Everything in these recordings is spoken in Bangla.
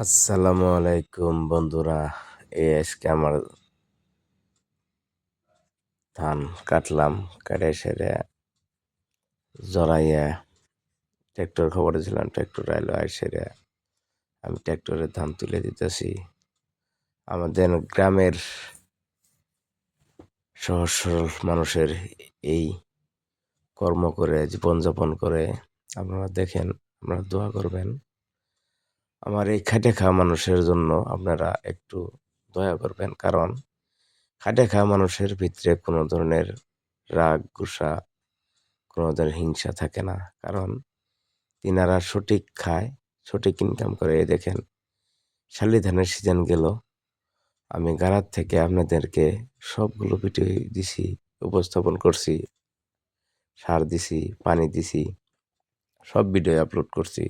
আসসালামু আলাইকুম বন্ধুরা। এই আজকে আমার ধান কাটলাম, কাটে সেরে জড়াইয়া ট্র্যাক্টর খবর ছিলাম, ট্র্যাক্টর আইলো সেরে আমি ট্র্যাক্টরে ধান তুলে দিতেছি। আমাদের গ্রামের সহজ সরল মানুষের এই কর্ম করে, জীবনযাপন করে আপনারা দেখেন, আপনারা দোয়া করবেন। আমার এই খাটে খাওয়া মানুষের জন্য আপনারা একটু দয়া করবেন। কারণ খাটে খাওয়া মানুষের ভিতরে কোনো ধরনের রাগ, গুসা, কোনো ধরনের হিংসা থাকে না। কারণ তিনারা সঠিক খায়, সঠিক ইনকাম করে। এই দেখেন, শালি ধানের সিজন গেল। আমি গাড়ার থেকে আপনাদেরকে সবগুলো ভিডিও দিছি, উপস্থাপন করছি, সার দিছি, পানি দিছি, সব ভিডিও আপলোড করছি।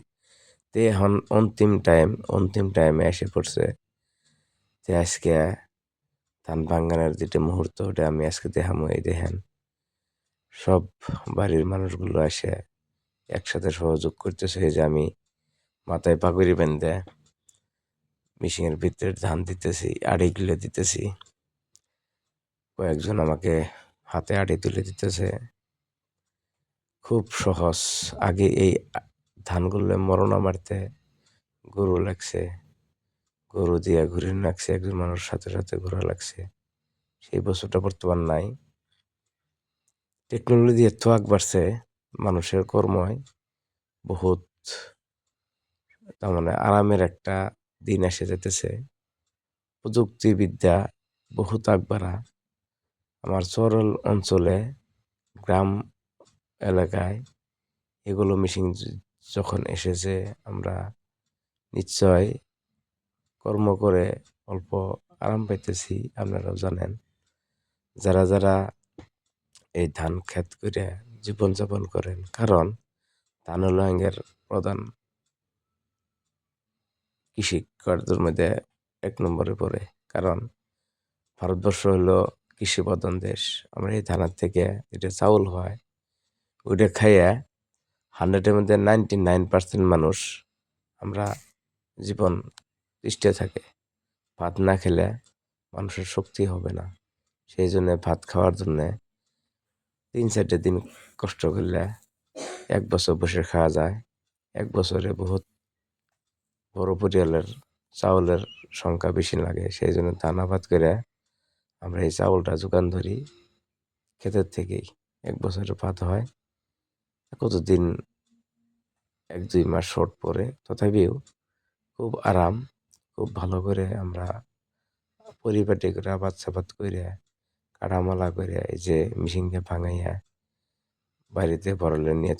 তে এখন অন্তিম টাইম অন্তিম টাইমে এসে পড়ছে যে আজকে ধান ভাঙ্গানোর যেটা মুহূর্ত, ওটা আমি আজকে দেখামো। এই দেখেন, সব বাড়ির মানুষগুলো এসে একসাথে সহযোগ করতেছে যে আমি মাথায় পাগুড়ি বেঁধে মেশিনের ভিতরে ধান দিতেছি, আড়ি গিলে দিতেছি। কয়েকজন আমাকে হাতে আড়ি তুলে দিতেছে। খুব সহজ। আগে এই ধানগুলো মরণা মারতে গরু লাগছে গরু দিয়া ঘুরে লাগছে একজন মানুষ সাথে সাথে ঘোরা লাগছে। সেই বছরটা বর্তমান নাই। টেকনোলজি এত আগ বাড়ছে মানুষের কর্ময় বহুত তার মানে আরামের একটা দিন এসে যেতেছে প্রযুক্তিবিদ্যা বহুত আগবাড়া আমার চরল অঞ্চলে গ্রাম এলাকায় এগুলো মেশিন যখন এসেছে আমরা নিশ্চয় কর্ম করে অল্প আরাম পাইতেছি, আপনারাও জানেন। যারা যারা এই ধান ক্ষেত করে জীবনযাপন করেন, কারণ ধান হলো আঙ্গের প্রধান কৃষি কার্যের মধ্যে এক নম্বরে পড়ে। কারণ ভারতবর্ষ হলো কৃষি প্রধান দেশ। আমরা এই ধানের থেকে যেটা চাউল হয়, ওইটা খাইয়া হান্ড্রেডের মধ্যে নাইনটি নাইন পার্সেন্ট মানুষ আমরা জীবন তৃষ্ঠে থাকে। ভাত না খেলে মানুষের শক্তি হবে না। সেই জন্য ভাত খাওয়ার জন্যে তিন চারটে দিন কষ্ট করলে এক বছর বসে খাওয়া যায়। এক বছরে বহুত বড় পরিয়ালের চাউলের সংখ্যা বেশি লাগে। সেই জন্য দানা আবাদ করে আমরা এই চাউলটা যোগান ধরি। ক্ষেতের থেকেই এক বছরে ভাত হয়। কতদিন, এক দুই মাস শর্ট পরে, তথাপিও খুব আরাম, খুব ভালো করে আমরা পরিপাটি করে আবাদ সাবাদ করে কাটামালা করে এই যে মেশিনকে ভাঙাইয়া বাড়িতে বড়লে নিয়ে